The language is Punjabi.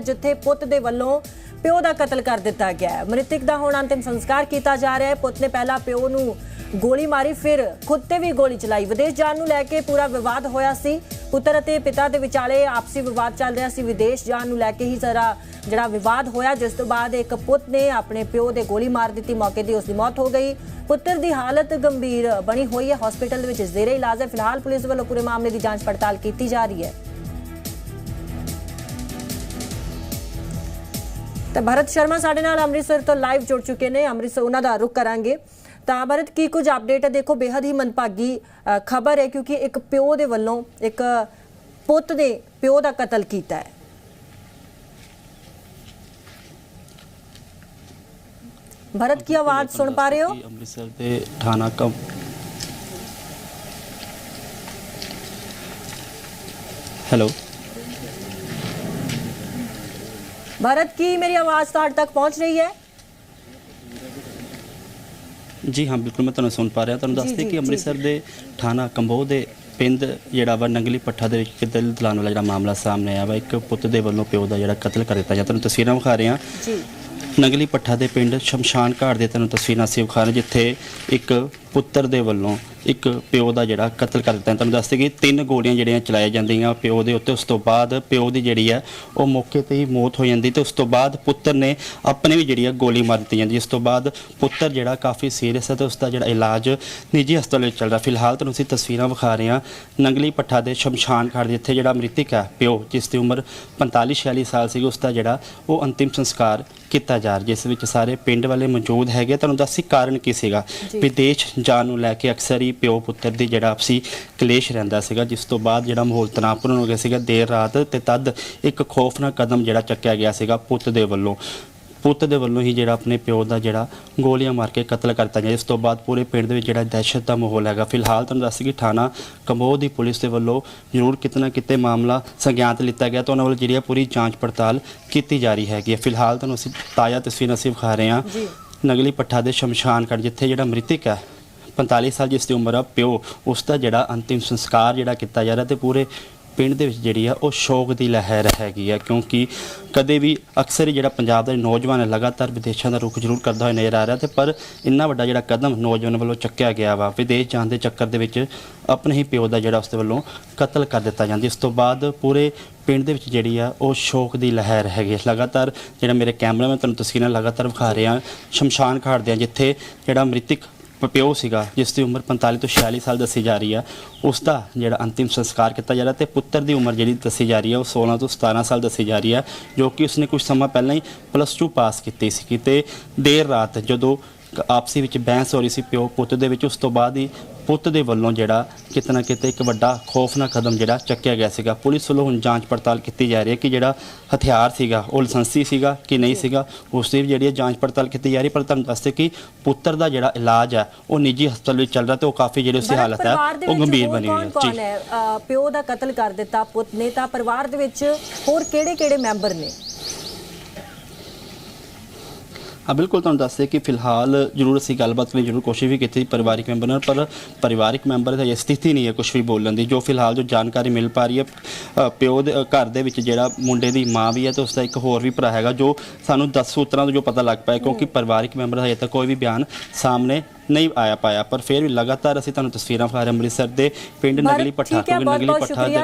ਜਿੱਥੇ ਪੁੱਤ ਦੇ ਵੱਲੋਂ ਪਿਓ ਦਾ ਕਤਲ ਕਰ ਦਿੱਤਾ ਗਿਆ ਹੈ। ਮ੍ਰਿਤਕ ਦਾ ਹੁਣ ਅੰਤਿਮ ਸੰਸਕਾਰ ਕੀਤਾ ਜਾ ਰਿਹਾ ਹੈ। ਪੁੱਤ ਨੇ ਪਹਿਲਾਂ ਪਿਓ ਨੂੰ ਗੋਲੀ ਮਾਰੀ, ਫਿਰ ਖੁਦ ਤੇ ਵੀ ਗੋਲੀ ਚਲਾਈ। ਵਿਦੇਸ਼ ਜਾਣ ਨੂੰ ਲੈ ਕੇ ਪੂਰਾ ਵਿਵਾਦ ਹੋਇਆ ਸੀ। ਪੁੱਤਰ ਅਤੇ ਪਿਤਾ ਦੇ ਵਿਚਾਲੇ ਆਪਸੀ ਵਿਵਾਦ ਚੱਲ ਰਿਹਾ ਸੀ। ਵਿਦੇਸ਼ ਜਾਣ ਨੂੰ ਲੈ ਕੇ ਹੀ ਜ਼ਰਾ ਜਿਹੜਾ ਵਿਵਾਦ ਹੋਇਆ, ਜਿਸ ਤੋਂ ਬਾਅਦ ਇੱਕ ਪੁੱਤ ਨੇ ਆਪਣੇ ਪਿਓ ਦੇ ਗੋਲੀ ਮਾਰ ਦਿੱਤੀ। ਮੌਕੇ ਤੇ ਉਸ ਦੀ ਮੌਤ ਹੋ ਗਈ। ਪੁੱਤਰ ਦੀ ਹਾਲਤ ਗੰਭੀਰ ਬਣੀ ਹੋਈ ਹੈ। ਹਸਪੀਟਲ ਦੇ ਵਿੱਚ ਜ਼ੇਰੇ ਇਲਾਜ ਹੈ। ਫਿਲਹਾਲ ਪੁਲਿਸ ਵੱਲੋਂ ਪੂਰੇ ਮਾਮਲੇ ਦੀ ਜਾਂਚ ਪੜਤਾਲ ਕੀਤੀ ਜਾ ਰਹੀ ਹੈ। ਤਾਂ ਭਰਤ ਸ਼ਰਮਾ ਸਾਡੇ ਨਾਲ ਅੰਮ੍ਰਿਤਸਰ ਤੋਂ ਲਾਈਵ ਜੁੜ ਚੁੱਕੇ ਨੇ। ਅੰਮ੍ਰਿਤਸਰ ਉਹਨਾਂ ਦਾ ਰੁਖ ਕਰਾਂਗੇ। ਤਾਂ ਭਰਤ ਕੀ ਕੁਝ ਅਪਡੇਟ ਹੈ? ਦੇਖੋ ਬੇहद ਹੀ ਮੰਦਭਾਗੀ ਖਬਰ ਹੈ ਕਿਉਂਕਿ ਇੱਕ ਪਿਓ ਦੇ ਵੱਲੋਂ ਇੱਕ ਪੁੱਤ ਦੇ ਪਿਓ ਦਾ ਕਤਲ ਕੀਤਾ ਹੈ। ਭਰਤ ਕੀ ਆਵਾਜ਼ ਸੁਣ ਪਾ ਰਹੇ ਹੋ? ਅੰਮ੍ਰਿਤਸਰ ਦੇ ਥਾਣਾ ਕਮ ਹੈਲੋ। ਭਰਤ ਕੀ ਮੇਰੀ ਆਵਾਜ਼ ਤੁਹਾਡੇ ਤੱਕ ਪਹੁੰਚ ਰਹੀ ਹੈ ਜੀ ਹਾਂ ਬਿਲਕੁਲ ਮੈਂ ਤੁਹਾਨੂੰ ਸੁਣ ਪਾ ਰਿਹਾ ਤੁਹਾਨੂੰ ਦੱਸਦੇ ਕਿ ਅੰਮ੍ਰਿਤਸਰ ਦੇ ਥਾਣਾ ਕੰਬੋਹ ਦੇ ਪਿੰਡ ਜਿਹੜਾ ਵਾ ਨੰਗਲੀ ਪੱਠਾ ਦੇ ਵਿੱਚ ਇੱਕ ਦਿਲ ਦਲਾਨ ਵਾਲਾ ਜਿਹੜਾ ਮਾਮਲਾ ਸਾਹਮਣੇ ਆਇਆ ਵਾ ਇੱਕ ਪੁੱਤ ਦੇ ਵੱਲੋਂ ਪਿਓ ਦਾ ਜਿਹੜਾ ਕਤਲ ਕਰ ਦਿੱਤਾ ਜਾਂ ਤੁਹਾਨੂੰ ਤਸਵੀਰਾਂ ਵਿਖਾ ਰਹੇ ਹਾਂ ਜੀ ਨੰਗਲੀ ਪੱਠਾ ਦੇ ਪਿੰਡ ਸ਼ਮਸ਼ਾਨ ਘਾਟ ਦੇ ਤੁਹਾਨੂੰ ਤਸਵੀਰਾਂ ਅਸੀਂ ਵਿਖਾ ਰਹੇ ਜਿੱਥੇ ਇੱਕ ਪੁੱਤਰ ਦੇ ਵੱਲੋਂ ਇੱਕ ਪਿਓ ਦਾ ਜਿਹੜਾ ਕਤਲ ਕਰ ਦਿੱਤਾ। ਤੁਹਾਨੂੰ ਦੱਸਦੇ ਕਿ ਤਿੰਨ ਗੋਲੀਆਂ ਜਿਹੜੀਆਂ ਚਲਾਈਆਂ ਜਾਂਦੀਆਂ ਪਿਓ ਦੇ ਉੱਤੇ, ਉਸ ਤੋਂ ਬਾਅਦ ਪਿਓ ਦੀ ਜਿਹੜੀ ਹੈ, ਉਹ ਮੌਕੇ ਤੇ ਹੀ ਮੌਤ ਹੋ ਜਾਂਦੀ ਤੇ ਉਸ ਤੋਂ ਬਾਅਦ ਪੁੱਤਰ ਨੇ ਆਪਣੇ ਵੀ ਜਿਹੜੀ ਹੈ, ਗੋਲੀ ਮਾਰ ਦਿੱਤੀ ਜਾਂਦੀ ਇਸ ਤੋਂ ਬਾਅਦ ਪੁੱਤਰ ਜਿਹੜਾ ਕਾਫੀ ਸੀਰੀਅਸ ਹੈ ਤੇ ਉਸ ਦਾ ਜਿਹੜਾ ਇਲਾਜ ਨਿੱਜੀ ਹਸਪਤਾਲ ਵਿੱਚ ਚੱਲ ਰਿਹਾ ਫਿਲਹਾਲ ਤੁਹਾਨੂੰ ਅਸੀਂ ਤਸਵੀਰਾਂ ਵਿਖਾ ਰਹੇ ਹਾਂ ਨੰਗਲੀ ਪੱਠਾ ਦੇ ਸ਼ਮਸ਼ਾਨ ਘਾਟ ਜਿੱਥੇ ਜਿਹੜਾ ਮ੍ਰਿਤਕ ਹੈ ਪਿਓ, ਜਿਸ ਦੀ ਉਮਰ 45 46 ਸਾਲ ਸੀ ਉਸ ਦਾ ਜਿਹੜਾ ਉਹ ਅੰਤਿਮ ਸੰਸਕਾਰ ਕੀਤਾ ਜਾ ਰਿਹਾ ਜਿਸ ਵਿੱਚ ਸਾਰੇ ਪਿੰਡ ਵਾਲੇ ਮੌਜੂਦ ਹੈਗੇ ਤੁਹਾਨੂੰ ਦੱਸੀ ਕਾਰਨ ਕੀ ਸੀਗਾ। ਵਿਦੇਸ਼ ਜਾਣ ਨੂੰ ਲੈ ਕੇ ਅਕਸਰ ਹੀ ਪਿਓ ਪੁੱਤਰ ਦੀ ਜਿਹੜਾ ਆਪਸੀ ਕਲੇਸ਼ ਰਹਿੰਦਾ ਸੀਗਾ ਜਿਸ ਤੋਂ ਬਾਅਦ ਜਿਹੜਾ ਮਾਹੌਲ ਤਣਾਅਪੂਰਨ ਹੋ ਗਿਆ ਸੀਗਾ। ਦੇਰ ਰਾਤ ਤੇ ਤਦ ਇੱਕ ਖੌਫਨਾਕ ਕਦਮ ਜਿਹੜਾ ਚੱਕਿਆ ਗਿਆ ਸੀਗਾ ਪੁੱਤ ਦੇ ਵੱਲੋਂ। ਪੁੱਤ ਦੇ ਵੱਲੋਂ ਹੀ ਜਿਹੜਾ ਆਪਣੇ ਪਿਓ ਦਾ ਜਿਹੜਾ ਗੋਲੀਆਂ ਮਾਰ ਕੇ ਕਤਲ ਕਰਤਾ ਗਿਆ। ਇਸ ਤੋਂ ਬਾਅਦ ਪੂਰੇ ਪਿੰਡ ਦੇ ਵਿੱਚ ਜਿਹੜਾ ਦਹਿਸ਼ਤ ਦਾ ਮਾਹੌਲ ਹੈਗਾ। ਫਿਲਹਾਲ ਤੁਹਾਨੂੰ ਦੱਸ ਕਿ ਥਾਣਾ ਕੰਬੋਹ ਦੀ ਪੁਲਿਸ ਦੇ ਵੱਲੋਂ ਜ਼ਰੂਰ ਕਿਤਨਾ ਕਿਤੇ ਮਾਮਲਾ ਸੰਗਿਆਨ ਤੇ ਲਿੱਤਾ ਗਿਆ। ਤਾਂ ਉਹਨਾਂ ਵੱਲ ਜਿਹੜੀ ਪੂਰੀ ਜਾਂਚ ਪੜਤਾਲ ਕੀਤੀ ਜਾ ਰਹੀ ਹੈਗੀ ਫਿਲਹਾਲ ਤੁਹਾਨੂੰ ਅਸੀਂ ਤਾਜ਼ਾ ਤਸਵੀਰਾਂ ਅਸੀਂ ਵਿਖਾ ਰਹੇ ਹਾਂ। ਜੀ। ਨਗਲੀ ਪੱਠਾ ਦੇ ਸ਼ਮਸ਼ਾਨ ਘਾਟ ਜਿੱਥੇ ਜਿਹੜਾ ਮ੍ਰਿਤਕ ਹੈ 45 ਸਾਲ ਜਿਸ ਦੀ ਉਮਰ ਆ ਪਿਓ ਉਸ ਦਾ ਜਿਹੜਾ ਅੰਤਿਮ ਸੰਸਕਾਰ ਜਿਹੜਾ ਕੀਤਾ ਜਾ ਰਿਹਾ ਤੇ ਪੂਰੇ ਪਿੰਡ ਦੇ ਵਿੱਚ ਜਿਹੜੀ ਆ, ਉਹ ਸ਼ੌਕ ਦੀ ਲਹਿਰ ਹੈਗੀ ਆ, ਕਿਉਂਕਿ ਕਦੇ ਵੀ ਅਕਸਰ ਹੀ ਜਿਹੜਾ ਪੰਜਾਬ ਦਾ ਨੌਜਵਾਨ ਹੈ ਲਗਾਤਾਰ ਵਿਦੇਸ਼ਾਂ ਦਾ ਰੁਖ ਜ਼ਰੂਰ ਕਰਦਾ ਹੋਇਆ ਨਜ਼ਰ ਆ ਰਿਹਾ ਤੇ ਪਰ ਇੰਨਾ ਵੱਡਾ ਜਿਹੜਾ ਕਦਮ ਨੌਜਵਾਨ ਵੱਲੋਂ ਚੱਕਿਆ ਗਿਆ ਵਾ, ਵਿਦੇਸ਼ ਜਾਣ ਦੇ ਚੱਕਰ ਦੇ ਵਿੱਚ ਆਪਣੇ ਹੀ ਪਿਓ ਦਾ ਜਿਹੜਾ ਉਸ ਦੇ ਵੱਲੋਂ ਕਤਲ ਕਰ ਦਿੱਤਾ ਜਾਂਦਾ। ਇਸ ਤੋਂ ਬਾਅਦ ਪੂਰੇ ਪਿੰਡ ਦੇ ਵਿੱਚ ਜਿਹੜੀ ਆ, ਉਹ ਸ਼ੌਕ ਦੀ ਲਹਿਰ ਹੈਗੀ ਲਗਾਤਾਰ ਜਿਹੜਾ ਮੇਰੇ ਕੈਮਰਾ ਮੈਂ ਤੁਹਾਨੂੰ ਤਸਵੀਰਾਂ ਲਗਾਤਾਰ ਵਿਖਾ ਰਿਹਾ, ਸ਼ਮਸ਼ਾਨ ਘਾਟ ਦੇ ਜਿੱਥੇ ਜਿਹੜਾ ਮ੍ਰਿਤਕ ਪਿਓ ਸੀਗਾ, ਜਿਸ ਦੀ ਉਮਰ 45 ਤੋਂ 46 ਸਾਲ ਦੱਸੀ ਜਾ ਰਹੀ ਆ ਉਸ ਦਾ ਜਿਹੜਾ ਅੰਤਿਮ ਸੰਸਕਾਰ ਕੀਤਾ ਜਾ ਰਿਹਾ ਤੇ ਪੁੱਤਰ ਦੀ ਉਮਰ ਜਿਹੜੀ ਦੱਸੀ ਜਾ ਰਹੀ ਆ, ਉਹ 16 ਤੋਂ 17 ਸਾਲ ਦੱਸੀ ਜਾ ਰਹੀ ਆ, ਜੋ ਕਿ ਉਸਨੇ ਕੁਝ ਸਮਾਂ ਪਹਿਲਾਂ ਹੀ ਪਲੱਸ 2 ਪਾਸ ਕੀਤੀ ਸੀ ਕਿਤੇ ਦੇਰ ਰਾਤ ਜਦੋਂ ਆਪਸੀ ਵਿੱਚ ਬਹਿਸ ਹੋ ਰਹੀ ਸੀ ਪਿਓ ਪੁੱਤ ਦੇ ਵਿੱਚ, ਉਸ ਤੋਂ ਬਾਅਦ ਹੀ ਪੁੱਤ ਦੇ ਵੱਲੋਂ ਜਿਹੜਾ ਕਿਤੇ ਨਾ ਕਿਤੇ ਇੱਕ ਵੱਡਾ ਖੌਫਨਾਕ ਕਦਮ ਜਿਹੜਾ ਚੱਕਿਆ ਗਿਆ ਸੀਗਾ। ਪੁਲਿਸ ਵੱਲੋਂ ਹੁਣ ਜਾਂਚ ਪੜਤਾਲ ਕੀਤੀ ਜਾ ਰਹੀ ਹੈ ਕਿ ਜਿਹੜਾ ਹਥਿਆਰ ਸੀਗਾ ਉਹ ਲਾਇਸੈਂਸੀ ਸੀਗਾ ਕਿ ਨਹੀਂ ਸੀਗਾ ਉਸ ਦੀ ਵੀ ਜਿਹੜੀ ਜਾਂਚ ਪੜਤਾਲ ਕੀਤੀ ਜਾ ਰਹੀ ਹੈ। ਪਰ ਤੁਹਾਨੂੰ ਦੱਸਦੇ ਕਿ ਪੁੱਤਰ ਦਾ ਜਿਹੜਾ ਇਲਾਜ ਹੈ ਉਹ ਨਿੱਜੀ ਹਸਪਤਾਲ ਵਿੱਚ ਚੱਲ ਰਿਹਾ ਤੇ ਉਹ ਕਾਫੀ ਜਿਹੜੀ ਉਸਦੀ ਹਾਲਤ ਹੈ ਉਹ ਗੰਭੀਰ ਬਣੀ ਹੋਈ ਹੈ। ਅ, ਪਿਓ ਦਾ ਕਤਲ ਕਰ ਦਿੱਤਾ ਪੁੱਤ ਨੇ ਤਾਂ ਪਰਿਵਾਰ ਦੇ ਵਿੱਚ ਹੋਰ ਕਿਹੜੇ-ਕਿਹੜੇ ਮੈਂਬਰ ਨੇ? ਹਾਂ ਬਿਲਕੁਲ ਤੁਹਾਨੂੰ ਦੱਸਦੇ ਕਿ ਫਿਲਹਾਲ ਜ਼ਰੂਰ ਅਸੀਂ ਗੱਲਬਾਤ ਕਰਨ ਦੀ ਜ਼ਰੂਰ ਕੋਸ਼ਿਸ਼ ਵੀ ਕੀਤੀ ਪਰਿਵਾਰਿਕ ਮੈਂਬਰ ਨਾਲ ਪਰ ਪਰਿਵਾਰਿਕ ਮੈਂਬਰ ਦੀ ਸਥਿਤੀ ਨਹੀਂ ਹੈ ਕੁਝ ਵੀ ਬੋਲਣ ਦੀ ਜੋ ਫਿਲਹਾਲ ਜੋ ਜਾਣਕਾਰੀ ਮਿਲ ਪਾ ਰਹੀ ਹੈ ਅ, ਪਿਓ ਦੇ ਅ, ਘਰ ਦੇ ਵਿੱਚ ਜਿਹੜਾ ਮੁੰਡੇ ਦੀ ਮਾਂ ਵੀ ਹੈ ਤੇ ਉਸ ਦਾ ਇੱਕ ਹੋਰ ਵੀ ਭਰਾ ਹੈਗਾ ਜੋ ਸਾਨੂੰ 10 ਸੂਤਰਾਂ ਤੋਂ ਜੋ ਪਤਾ ਲੱਗ ਪਾਇਆ ਕਿਉਂਕਿ ਪਰਿਵਾਰਿਕ ਮੈਂਬਰ ਦਾ ਹਜੇ ਤੱਕ ਕੋਈ ਵੀ ਬਿਆਨ ਸਾਹਮਣੇ ਨਹੀਂ ਆਇਆ ਪਾਇਆ ਪਰ ਫਿਰ ਵੀ ਲਗਾਤਾਰ ਅਸੀਂ ਤੁਹਾਨੂੰ ਤਸਵੀਰਾਂ ਵਿਖਾ ਰਹੇ ਅੰਮ੍ਰਿਤਸਰ ਦੇ ਪਿੰਡ ਨਗਲੀ ਹੈ ਕਿਉਂਕਿ ਨਗਲੀ ਪੱਠਾ ਸ਼ੁਕਰੀਆ